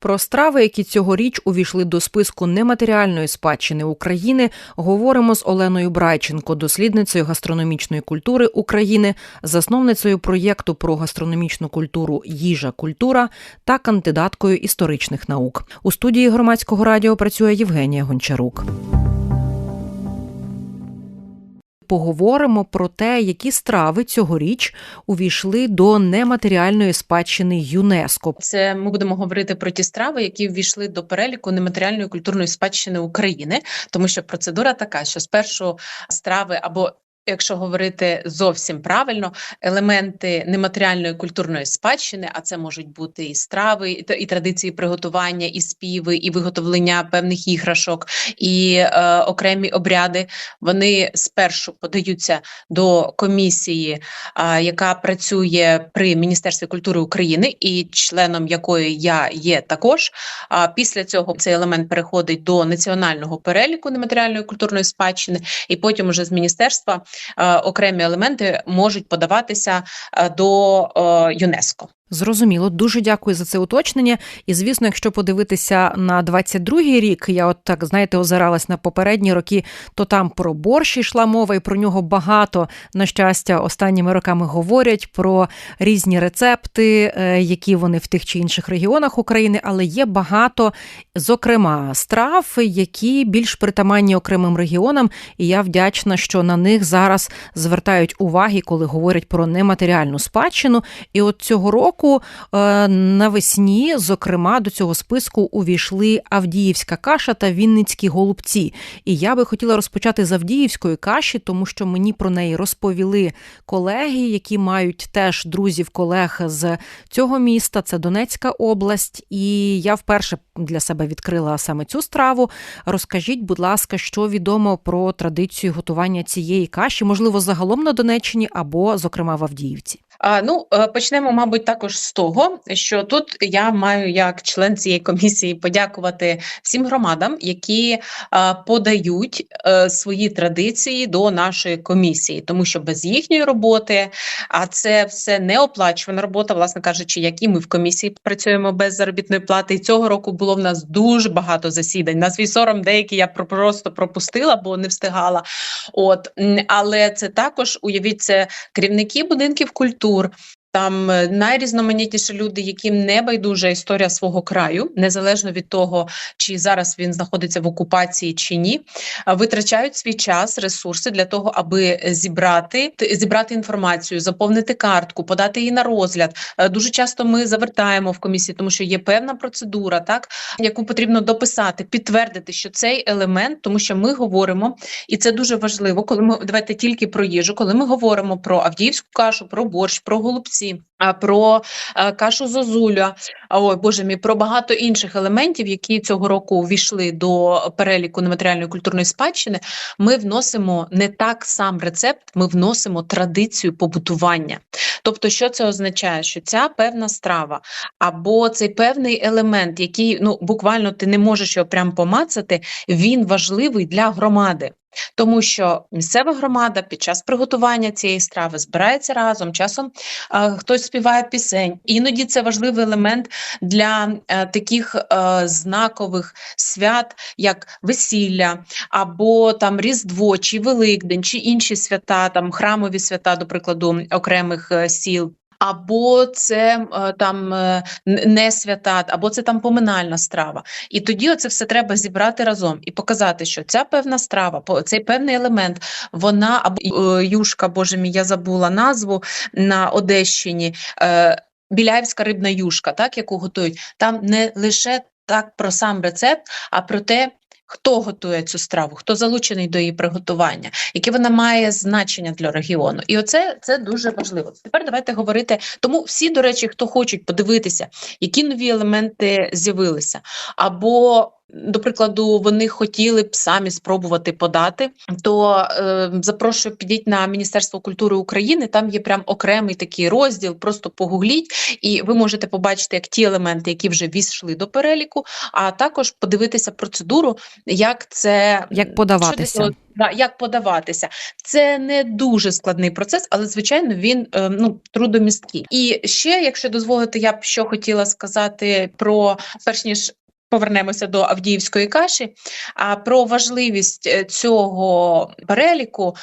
Про страви, які цьогоріч увійшли до списку нематеріальної спадщини України, говоримо з Оленою Брайченко, дослідницею гастрономічної культури України, засновницею проєкту про гастрономічну культуру Їжа культура та кандидаткою історичних наук. У студії громадського радіо працює Євгенія Гончарук поговоримо про те, які страви цьогоріч увійшли до нематеріальної спадщини ЮНЕСКО. Це ми будемо говорити про ті страви, які ввійшли до переліку нематеріальної культурної спадщини України, тому що процедура така, що спершу страви або Якщо говорити зовсім правильно, елементи нематеріальної культурної спадщини, а це можуть бути і страви, і традиції приготування, і співи, і виготовлення певних іграшок, і е, окремі обряди, вони спершу подаються до комісії, е, яка працює при Міністерстві культури України, і членом якої я є також. А після цього цей елемент переходить до національного переліку нематеріальної культурної спадщини, і потім уже з міністерства. Е, окремі елементи можуть подаватися е, до е, ЮНЕСКО. Зрозуміло, дуже дякую за це уточнення. І звісно, якщо подивитися на 22-й рік, я от так знаєте, озиралась на попередні роки, то там про борщ йшла мова, і про нього багато на щастя останніми роками говорять про різні рецепти, е, які вони в тих чи інших регіонах України, але є багато, зокрема, страв, які більш притаманні окремим регіонам, і я вдячна, що на них зараз звертають уваги, коли говорять про нематеріальну спадщину. І от цього року року е, навесні, зокрема, до цього списку увійшли Авдіївська каша та Вінницькі голубці. І я би хотіла розпочати з Авдіївської каші, тому що мені про неї розповіли колеги, які мають теж друзів, колег з цього міста. Це Донецька область, і я вперше для себе відкрила саме цю страву. Розкажіть, будь ласка, що відомо про традицію готування цієї каші, можливо, загалом на Донеччині або, зокрема, в Авдіївці. Ну, е, почнемо, мабуть, також з того, що тут я маю як член цієї комісії подякувати всім громадам, які подають е, свої традиції до нашої комісії, тому що без їхньої роботи, а це все неоплачувана робота, власне кажучи, які ми в комісії працюємо без заробітної плати. І цього року було в нас дуже багато засідань. На свій сором деякі я просто пропустила, бо не встигала. От але це також уявіть це керівники будинків культури культур. Там е, найрізноманітніші люди, яким не байдужа історія свого краю, незалежно від того, чи зараз він знаходиться в окупації чи ні, витрачають свій час, ресурси для того, аби зібрати зібрати інформацію, заповнити картку, подати її на розгляд. Е, дуже часто ми завертаємо в комісії, тому що є певна процедура, так яку потрібно дописати, підтвердити, що цей елемент, тому що ми говоримо, і це дуже важливо, коли ми давайте тільки про їжу, коли ми говоримо про авдіївську кашу, про борщ, про голубці про е, кашу зозуля, ой, боже мій, про багато інших елементів, які цього року увійшли до переліку нематеріальної культурної спадщини. Ми вносимо не так сам рецепт, ми вносимо традицію побутування. Тобто, що це означає? Що ця певна страва або цей певний елемент, який ну буквально ти не можеш його прям помацати, він важливий для громади. Тому що місцева громада під час приготування цієї страви збирається разом, часом е, хтось співає пісень. Іноді це важливий елемент для е, таких е, знакових свят, як весілля, або там Різдво, чи Великдень, чи інші свята, там храмові свята, до прикладу, окремих е, сіл або це е, там е, не свята, або це там поминальна страва. І тоді це все треба зібрати разом і показати, що ця певна страва, цей певний елемент, вона або е, юшка, боже мій, я забула назву на Одещині. Біляївська рибна юшка, так яку готують, там не лише так про сам рецепт, а про те, Хто готує цю страву, хто залучений до її приготування, яке вона має значення для регіону, і оце це дуже важливо. Тепер давайте говорити. Тому всі, до речі, хто хочуть подивитися, які нові елементи з'явилися, або до прикладу, вони хотіли б самі спробувати подати, то е, запрошую підіть на Міністерство культури України. Там є прям окремий такий розділ. Просто погугліть, і ви можете побачити як ті елементи, які вже війшли до переліку, а також подивитися процедуру, як це Як подаватися. Да, як подаватися, це не дуже складний процес, але звичайно він е, ну трудомісткий. І ще, якщо дозволите, я б що хотіла сказати про перш ніж. Повернемося до Авдіївської каші. А про важливість е, цього переліку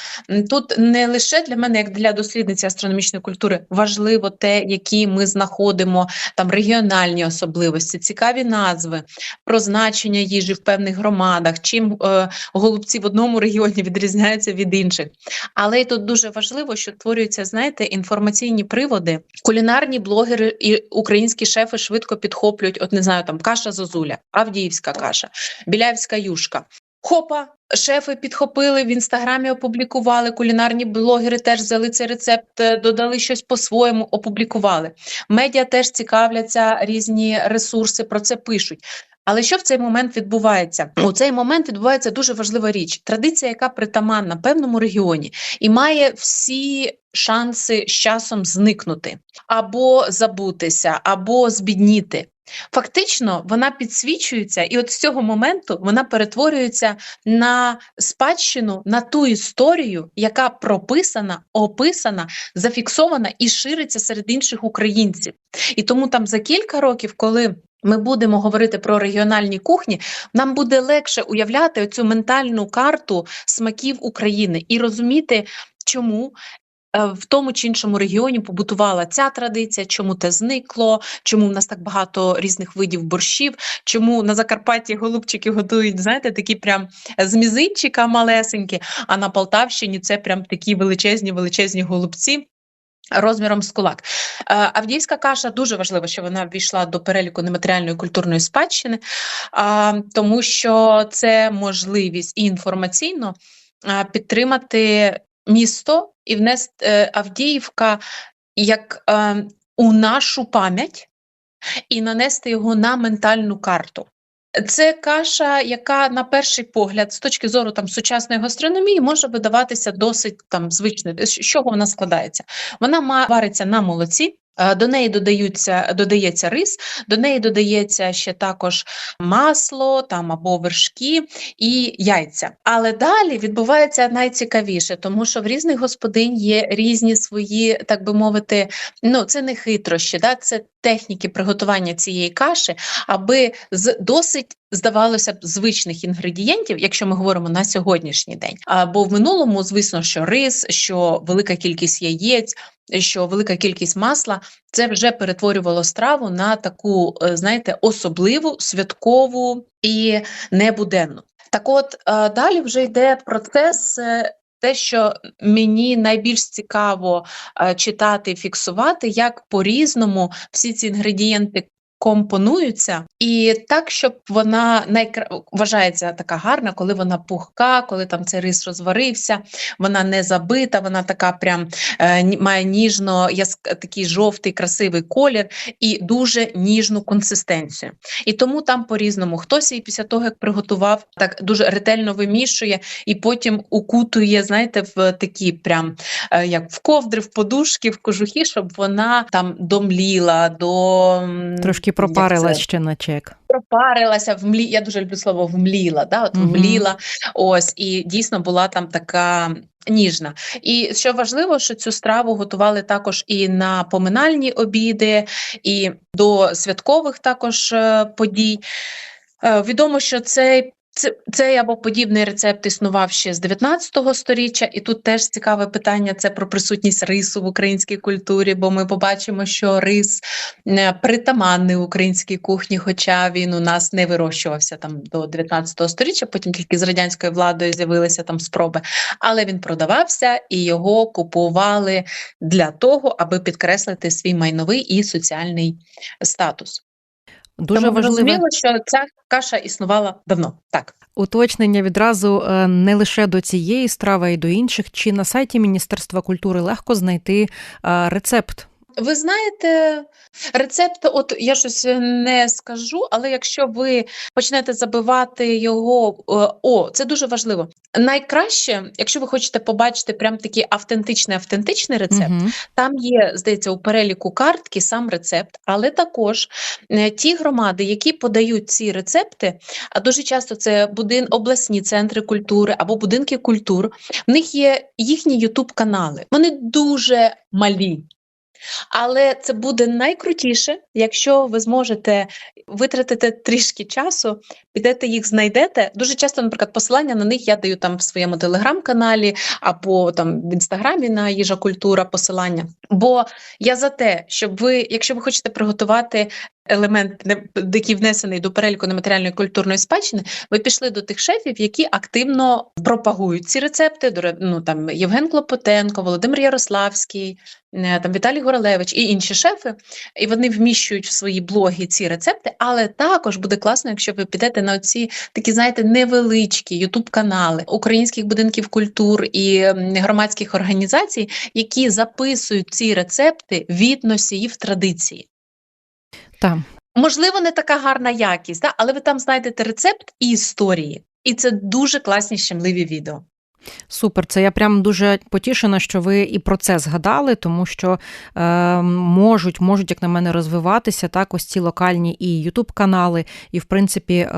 тут не лише для мене, як для дослідниці астрономічної культури, важливо те, які ми знаходимо там регіональні особливості, цікаві назви, про значення їжі в певних громадах, чим е, голубці в одному регіоні відрізняються від інших. Але й тут дуже важливо, що створюються, знаєте, інформаційні приводи. Кулінарні блогери і українські шефи швидко підхоплюють, от не знаю, там каша зозуля, авдіївська каша, білявська юшка. Хопа, шефи підхопили в інстаграмі, опублікували. Кулінарні блогери теж взяли цей рецепт, е, додали щось по-своєму, опублікували. Медіа теж цікавляться різні ресурси, про це пишуть. Але що в цей момент відбувається? У цей момент відбувається дуже важлива річ. Традиція, яка притаманна певному регіоні, і має всі шанси з часом зникнути або забутися, або збідніти. Фактично, вона підсвічується, і от з цього моменту вона перетворюється на спадщину, на ту історію, яка прописана, описана, зафіксована і шириться серед інших українців. І тому там за кілька років, коли ми будемо говорити про регіональні кухні, нам буде легше уявляти цю ментальну карту смаків України і розуміти, чому. Е, В тому чи іншому регіоні побутувала ця традиція, чому те зникло, чому в нас так багато різних видів борщів, чому на Закарпатті голубчики готують, знаєте, такі прям з мізинчика малесенькі, а на Полтавщині це прям такі величезні, величезні голубці. Розміром з кулак. Е, Авдіївська каша дуже важливо, що вона ввійшла до переліку нематеріальної культурної спадщини, тому що це можливість і інформаційно підтримати місто і внести е, Авдіївка як е, у нашу пам'ять і нанести його на ментальну карту. Це каша, яка на перший погляд, з точки зору там сучасної гастрономії, може видаватися досить там звичною. З чого вона складається? Вона вариться на молоці. Е, До неї додаються, додається рис, до неї додається ще також масло там або вершки і яйця. Але далі відбувається найцікавіше, тому що в різних господинь є різні свої, так би мовити, ну це не хитрощі, да? це техніки приготування цієї каші, аби з досить. Здавалося б, звичних інгредієнтів, якщо ми говоримо на сьогоднішній день. А, бо в минулому, звісно, що рис, що велика кількість яєць, що велика кількість масла, це вже перетворювало страву на таку, е, знаєте, особливу, святкову і небуденну. Так от е, далі вже йде процес. е, Те, що мені найбільш цікаво читати, фіксувати, як по-різному всі ці інгредієнти компонуються, і так, щоб вона найкра... вважається така гарна, коли вона пухка, коли там цей рис розварився, вона не забита, вона така прям е, має ніжно яск... такий жовтий, красивий колір і дуже ніжну консистенцію. І тому там по-різному хтось її після того, як приготував, так дуже ретельно вимішує і потім укутує, знаєте, в такі прям е, як в ковдри, в подушки, в кожухи, щоб вона там домліла, до м, Трошки пропарилась ще на чек. пропарилася, вмлі... я дуже люблю слово вмліла, да? от вмліла, ось, і дійсно була там така ніжна. І що важливо, що цю страву готували також і на поминальні обіди, і до святкових також е, подій. Е, Відомо, що цей це- Цей або подібний рецепт існував ще з 19 століття, і тут теж цікаве питання це про присутність рису в українській культурі, бо ми побачимо, що рис е, притаманний українській кухні, хоча він у нас не вирощувався там до 19 століття, потім тільки з радянською владою з'явилися там спроби, але він продавався і його купували для того, аби підкреслити свій майновий і соціальний статус. Дуже Тому важливе розуміло, що ця каша існувала давно. Так. уточнення відразу е, не лише до цієї страви, а й до інших. Чи на сайті Міністерства культури легко знайти е, рецепт? Ви знаєте, рецепт, от я щось не скажу, але якщо ви почнете забивати його, е, о, це дуже важливо. Найкраще, якщо ви хочете побачити прям такий автентичний автентичний рецепт, Мгм. там є, здається, у переліку картки сам рецепт, але також е, ті громади, які подають ці рецепти, а дуже часто це будин, обласні центри культури або будинки культур, в них є їхні ютуб канали. Вони дуже малі. Але це буде найкрутіше, якщо ви зможете витратити трішки часу, підете їх знайдете. Дуже часто, наприклад, посилання на них я даю там в своєму телеграм-каналі або там в інстаграмі на їжа культура посилання. Бо я за те, щоб ви, якщо ви хочете приготувати елемент, який внесений до переліку нематеріальної культурної спадщини, ви пішли до тих шефів, які активно пропагують ці рецепти. Ну, там Євген Клопотенко, Володимир Ярославський, е, там Віталій Горелевич і інші шефи, і вони вміщують в свої блоги ці рецепти. Але також буде класно, якщо ви підете на ці такі, знаєте, невеличкі ютуб-канали українських будинків культур і громадських організацій, які записують ці рецепти від носіїв традиції. Та. Можливо, не така гарна якість, да? але ви там знайдете рецепт і історії. І це дуже класні щемливі відео. Супер, це я прям дуже потішена, що ви і про це згадали, тому що е, можуть, можуть, як на мене, розвиватися так ось ці локальні і Ютуб канали, і в принципі е,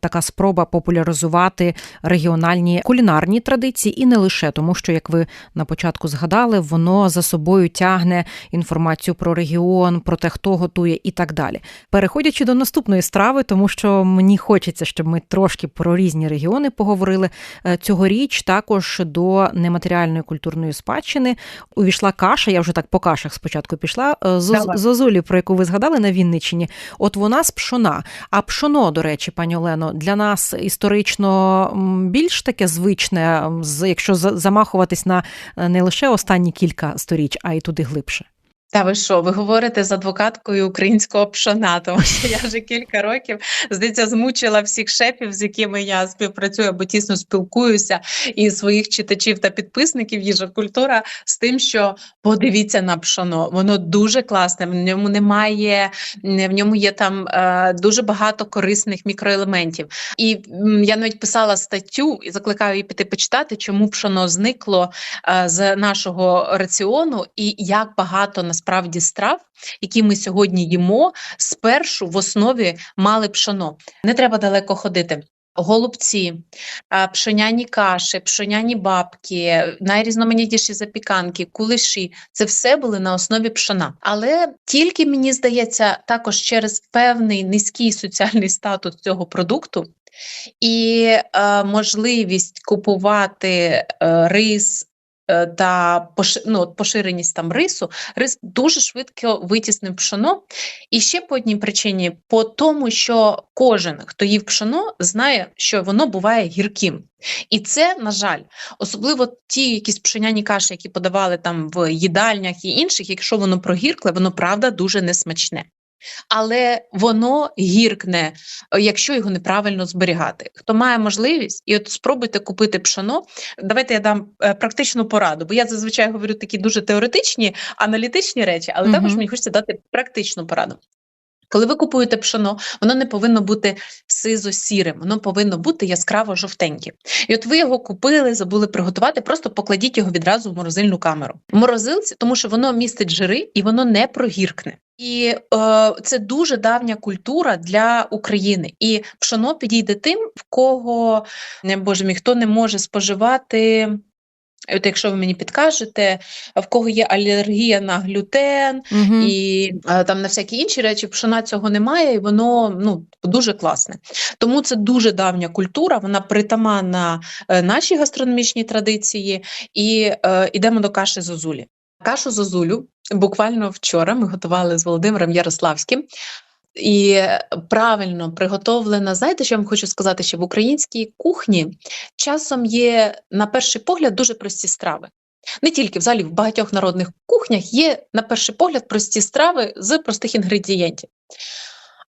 така спроба популяризувати регіональні кулінарні традиції, і не лише тому, що як ви на початку згадали, воно за собою тягне інформацію про регіон, про те, хто готує, і так далі. Переходячи до наступної страви, тому що мені хочеться, щоб ми трошки про різні регіони поговорили. Е, Цьогоріч також до нематеріальної культурної спадщини увійшла каша. Я вже так по кашах спочатку пішла. е, Зозулі, про яку ви згадали на Вінниччині. От вона з пшона. А пшоно, до речі, пані Олено, для нас історично більш таке звичне, якщо за- замахуватись на е, не лише останні кілька сторіч, а й туди глибше. Та ви що, ви говорите з адвокаткою українського пшона, тому що я вже кілька років здається змучила всіх шефів, з якими я співпрацюю або тісно спілкуюся, і своїх читачів та підписників їжа культура з тим, що подивіться на пшоно. Воно дуже класне. В ньому немає, в ньому є там е, дуже багато корисних мікроелементів. І я навіть писала статтю і закликаю її піти почитати, чому пшоно зникло е, з нашого раціону, і як багато насправді страв, які ми сьогодні їмо, спершу в основі мали пшоно. Не треба далеко ходити. Голубці, пшоняні каші, пшоняні бабки, найрізноманітніші запіканки, кулиші це все були на основі пшона. Але тільки мені здається, також через певний низький соціальний статус цього продукту і е, можливість купувати е, рис. Е, Та ну, поширеність там рису, рис дуже швидко витіснив пшоно. І ще по одній причині: по тому, що кожен, хто їв пшоно, знає, що воно буває гірким. І це, на жаль, особливо ті якісь пшеняні каші, які подавали там в їдальнях і інших, якщо воно прогіркле, воно правда дуже несмачне. Але воно гіркне, якщо його неправильно зберігати. Хто має можливість, і от спробуйте купити пшоно. Давайте я дам е, практичну пораду, бо я зазвичай говорю такі дуже теоретичні, аналітичні речі, але також мені хочеться дати практичну пораду. Коли ви купуєте пшоно, воно не повинно бути сизо-сірим, воно повинно бути яскраво жовтеньке. І от ви його купили, забули приготувати, просто покладіть його відразу в морозильну камеру. В морозилці, тому що воно містить жири і воно не прогіркне. І е, це дуже давня культура для України. І пшоно підійде тим, в кого не боже мій, хто не може споживати. От якщо ви мені підкажете, в кого є алергія на глютен, Угу. і е, там на всякі інші речі пшона цього немає, і воно ну дуже класне. Тому це дуже давня культура, вона притаманна е, нашій гастрономічній традиції. І е, ідемо до каші зозулі. Кашу зозулю буквально вчора ми готували з Володимиром Ярославським. І правильно приготовлена, знаєте, що я вам хочу сказати, що в українській кухні часом є, на перший погляд, дуже прості страви. Не тільки взагалі в багатьох народних кухнях є, на перший погляд, прості страви з простих інгредієнтів.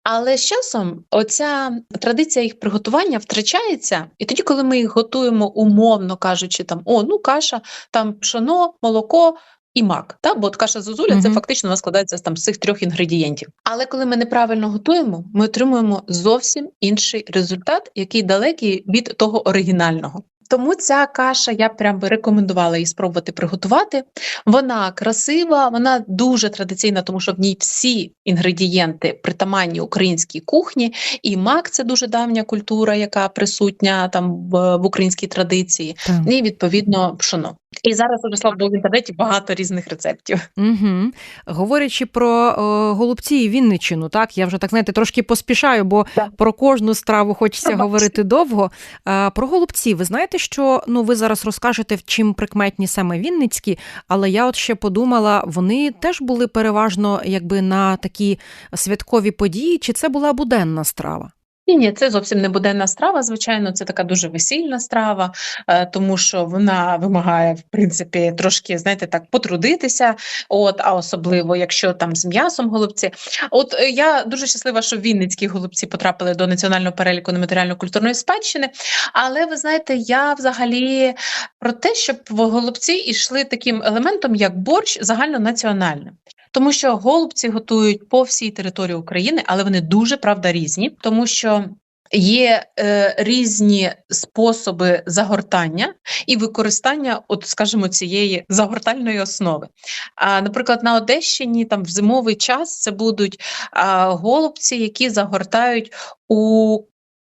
Але з часом оця традиція їх приготування втрачається, і тоді, коли ми їх готуємо, умовно кажучи, там о, ну каша, там пшоно, молоко, і мак. Та? Бо от каша зозуля це фактично вона складається там з цих трьох інгредієнтів. Але коли ми неправильно готуємо, ми отримуємо зовсім інший результат, який далекий від того оригінального. Тому ця каша я прям би рекомендувала її спробувати приготувати. Вона красива, вона дуже традиційна, тому що в ній всі інгредієнти притаманні українській кухні, і мак це дуже давня культура, яка присутня там в, в українській традиції, Так. і відповідно пшоно. І зараз уже слава Богу, в інтернеті багато різних рецептів. Угу. Говорячи про о, голубці і Вінничину, так я вже так знаєте, трошки поспішаю, бо Так. про кожну страву хочеться Пробачте. говорити довго. А, про голубці, ви знаєте, що ну ви зараз розкажете, в чим прикметні саме Вінницькі, але я от ще подумала, вони теж були переважно якби на такі святкові події, чи це була буденна страва? Ні, ні, це зовсім не буденна страва. Звичайно, це така дуже весільна страва, е, тому що вона вимагає, в принципі, трошки, знаєте, так потрудитися. От, а особливо, якщо там з м'ясом голубці. От е, я дуже щаслива, що вінницькі голубці потрапили до національного переліку нематеріально-культурної спадщини. Але ви знаєте, я взагалі про те, щоб голубці йшли таким елементом, як борщ загальнонаціональним. Тому що голубці готують по всій території України, але вони дуже правда різні, тому що є е, різні способи загортання і використання, от скажімо, цієї загортальної основи. А, наприклад, на Одещині там в зимовий час це будуть а, голубці, які загортають у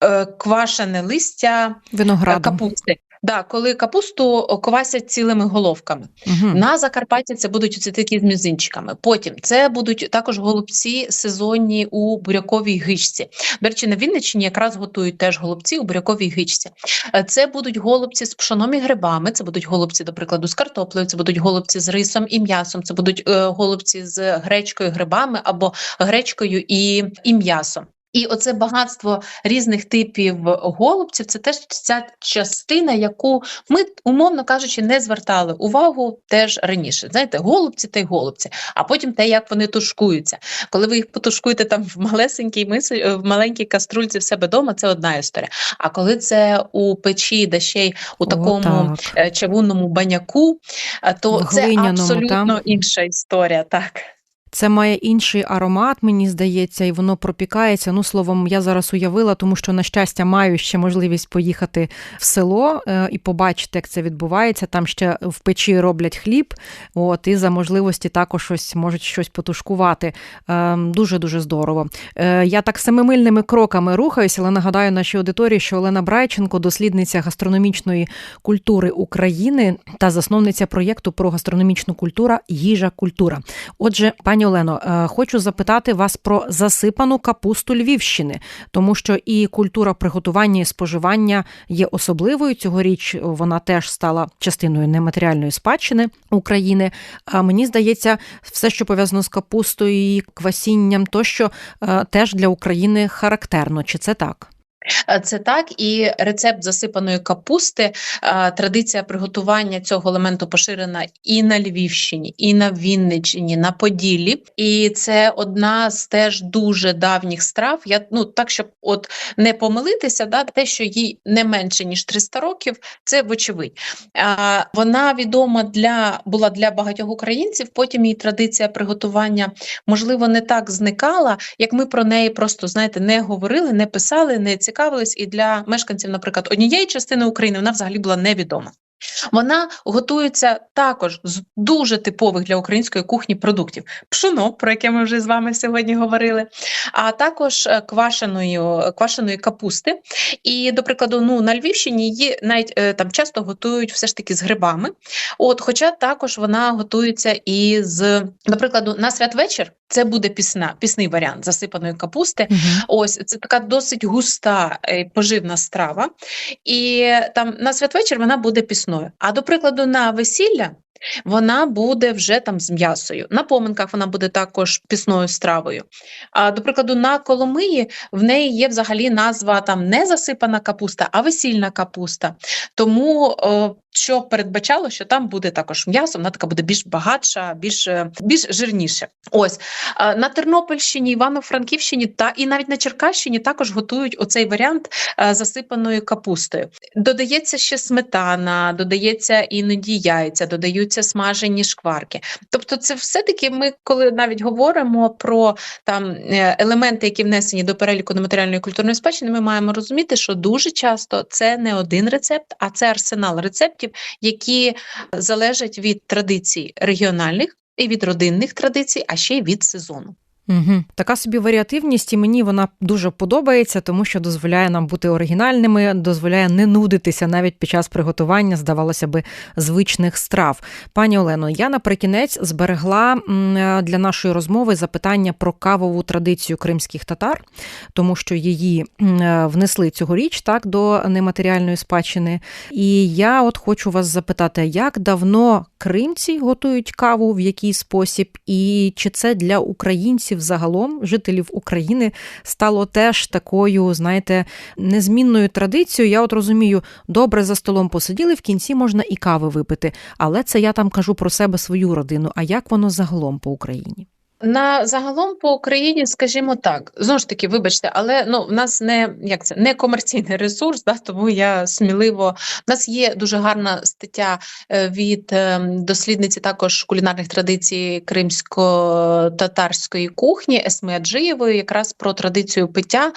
е, квашене листя е, Виноградом. капусти. Да, коли капусту о, квасять цілими головками. Угу. На Закарпатті це будуть оці такі з мізинчиками. Потім це будуть також голубці сезонні у буряковій гичці. До речі, на Вінниччині якраз готують теж голубці у буряковій гичці. Е, Це будуть голубці з пшоном і грибами, це будуть голубці, до прикладу, з картоплею, це будуть голубці з рисом і м'ясом, це будуть е, голубці з гречкою, грибами або гречкою і, і м'ясом. І оце багатство різних типів голубців це теж ця частина, яку ми, умовно кажучи, не звертали увагу теж раніше. Знаєте, голубці та й голубці, а потім те, як вони тушкуються. Коли ви їх потушкуєте там в малесенькій мисі, е, в маленькій каструльці в себе вдома, це одна історія. А коли це у печі, да ще й у такому так. е, чавунному баняку, е, то В це абсолютно та? інша історія. Так. Це має інший аромат, мені здається, і воно пропікається. Ну, словом, я зараз уявила, тому що, на щастя, маю ще можливість поїхати в село е, і побачити, як це відбувається. Там ще в печі роблять хліб, от, і за можливості також щось можуть щось потушкувати. Е, Дуже дуже здорово. Е, Я так семимильними кроками рухаюся, але нагадаю нашій аудиторії, що Олена Брайченко, дослідниця гастрономічної культури України та засновниця проєкту про гастрономічну культуру Їжа культура. Отже, пані Олено, е, хочу запитати вас про засипану капусту Львівщини, тому що і культура приготування і споживання є особливою. Цьогоріч вона теж стала частиною нематеріальної спадщини України. А мені здається, все, що пов'язано з капустою, і квасінням, тощо е, теж для України характерно. Чи це так? Е, Це так, і рецепт засипаної капусти, е, традиція приготування цього елементу поширена і на Львівщині, і на Вінниччині, на Поділлі. І це одна з теж дуже давніх страв. Я ну так, щоб от не помилитися, да, те, що їй не менше ніж 300 років, це вочевидь. Е, Вона відома для була для багатьох українців. Потім її традиція приготування можливо не так зникала, як ми про неї просто знаєте не говорили, не писали, не цікавились. І для мешканців, наприклад, однієї частини України вона взагалі була невідома. Вона готується також з дуже типових для української кухні продуктів: пшоно, про яке ми вже з вами сьогодні говорили, а також е, квашеної, квашеної капусти. І, до прикладу, ну на Львівщині її навіть е, там часто готують все ж таки з грибами. От, хоча також вона готується і з, до прикладу, на святвечір це буде пісна, пісний варіант засипаної капусти. Ось це така досить густа е, поживна страва, і там на святвечір вона буде пісною. А до прикладу, на весілля вона буде вже там з м'ясою. На поминках вона буде також пісною стравою. А до прикладу, на Коломиї в неї є взагалі назва там не засипана капуста, а весільна капуста. Тому е, що передбачало, що там буде також м'ясо, вона така буде більш багатша, більш е, більш жирніше. Ось е, на Тернопільщині, Івано-Франківщині та і навіть на Черкащині також готують оцей варіант е, засипаною капустою. Додається ще сметана, додається іноді яйця, додаються смажені шкварки. Тобто, це все-таки ми, коли навіть говоримо про там елементи, які внесені до переліку нематеріальної культурної спадщини, ми маємо розуміти, що дуже часто це не один рецепт, а це арсенал рецептів, які залежать від традицій регіональних і від родинних традицій, а ще й від сезону. Угу. Така собі варіативність, і мені вона дуже подобається, тому що дозволяє нам бути оригінальними, дозволяє не нудитися навіть під час приготування, здавалося би, звичних страв. Пані Олено, я наприкінець зберегла для нашої розмови запитання про кавову традицію кримських татар, тому що її внесли цьогоріч так до нематеріальної спадщини. І я от хочу вас запитати, як давно кримці готують каву, в який спосіб, і чи це для українців? Загалом жителів України стало теж такою, знаєте, незмінною традицією. Я от розумію, добре за столом посиділи, в кінці можна і кави випити. Але це я там кажу про себе свою родину. А як воно загалом по Україні? На загалом по Україні, скажімо так, знову ж таки, вибачте, але ну в нас не як це не комерційний ресурс, да, тому я сміливо. У нас є дуже гарна стаття е, від ем, дослідниці також кулінарних традицій кримсько-татарської кухні Есми Аджиєвої, якраз про традицію пиття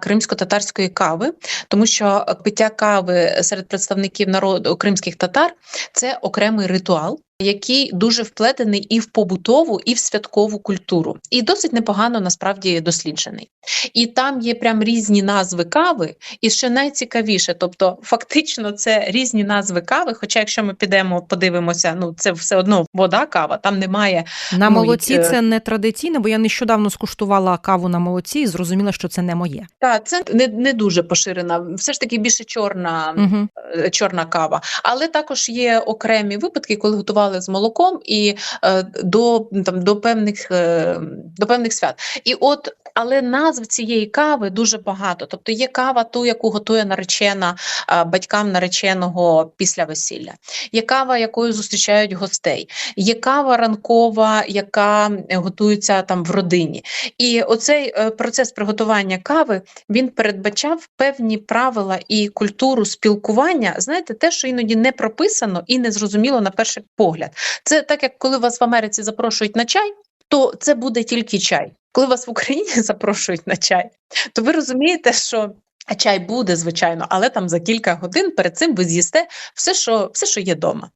кримсько-татарської кави, тому що пиття кави серед представників народу кримських татар це окремий ритуал який дуже вплетений і в побутову, і в святкову культуру, і досить непогано насправді досліджений. І там є прям різні назви кави, і ще найцікавіше, тобто фактично це різні назви кави. Хоча, якщо ми підемо, подивимося, ну це все одно вода, кава, там немає на ну, молоці. Е, це не традиційне, бо я нещодавно скуштувала каву на молоці і зрозуміла, що це не моє. Так, це не не дуже поширена, все ж таки більше чорна, угу. чорна кава, але також є окремі випадки, коли готували готували з молоком і е, до там до певних е, до певних свят. І от, але назв цієї кави дуже багато. Тобто є кава, ту, яку готує наречена е, батькам нареченого після весілля, є кава, якою зустрічають гостей, є кава ранкова, яка готується там в родині. І оцей е, процес приготування кави він передбачав певні правила і культуру спілкування. Знаєте, те, що іноді не прописано і не зрозуміло на перший погляд погляд. Це так, як коли вас в Америці запрошують на чай, то це буде тільки чай. Коли вас в Україні запрошують на чай, то ви розумієте, що. Чай буде, звичайно, але там за кілька годин перед цим ви з'їсте все, що все, що є вдома.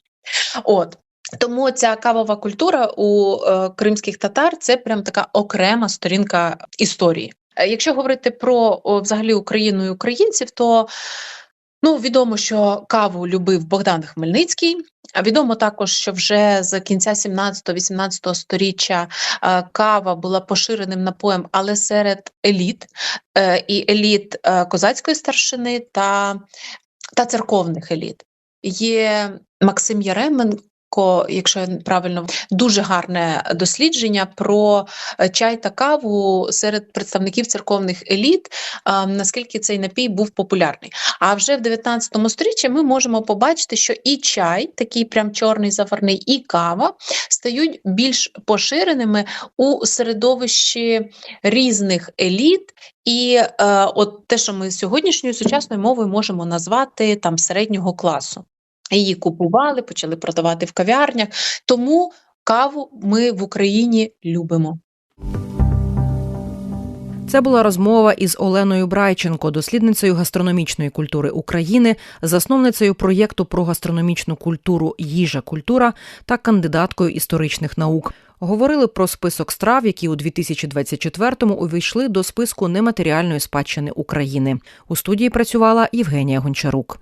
От. Тому ця кавова культура у е, кримських татар це прям така окрема сторінка історії. Е, якщо говорити про о, взагалі Україну і українців, то Ну, відомо, що каву любив Богдан Хмельницький. А відомо також, що вже з кінця 17-18 століття е, кава була поширеним напоєм, але серед еліт е, і еліт е, козацької старшини та, та церковних еліт. Є Максим Яременко, якщо я правильно дуже гарне дослідження про е, чай та каву серед представників церковних еліт, наскільки цей напій був популярний. А вже в 19 сторіччі ми можемо побачити, що і чай, такий прям чорний заварний, і кава стають більш поширеними у середовищі різних еліт. І е, от те, що ми сьогоднішньою сучасною мовою можемо назвати там середнього класу. Її купували, почали продавати в кав'ярнях. Тому каву ми в Україні любимо. Це була розмова із Оленою Брайченко, дослідницею гастрономічної культури України, засновницею проєкту про гастрономічну культуру Їжа культура та кандидаткою історичних наук. Говорили про список страв, які у 2024-му увійшли до списку нематеріальної спадщини України. У студії працювала Євгенія Гончарук.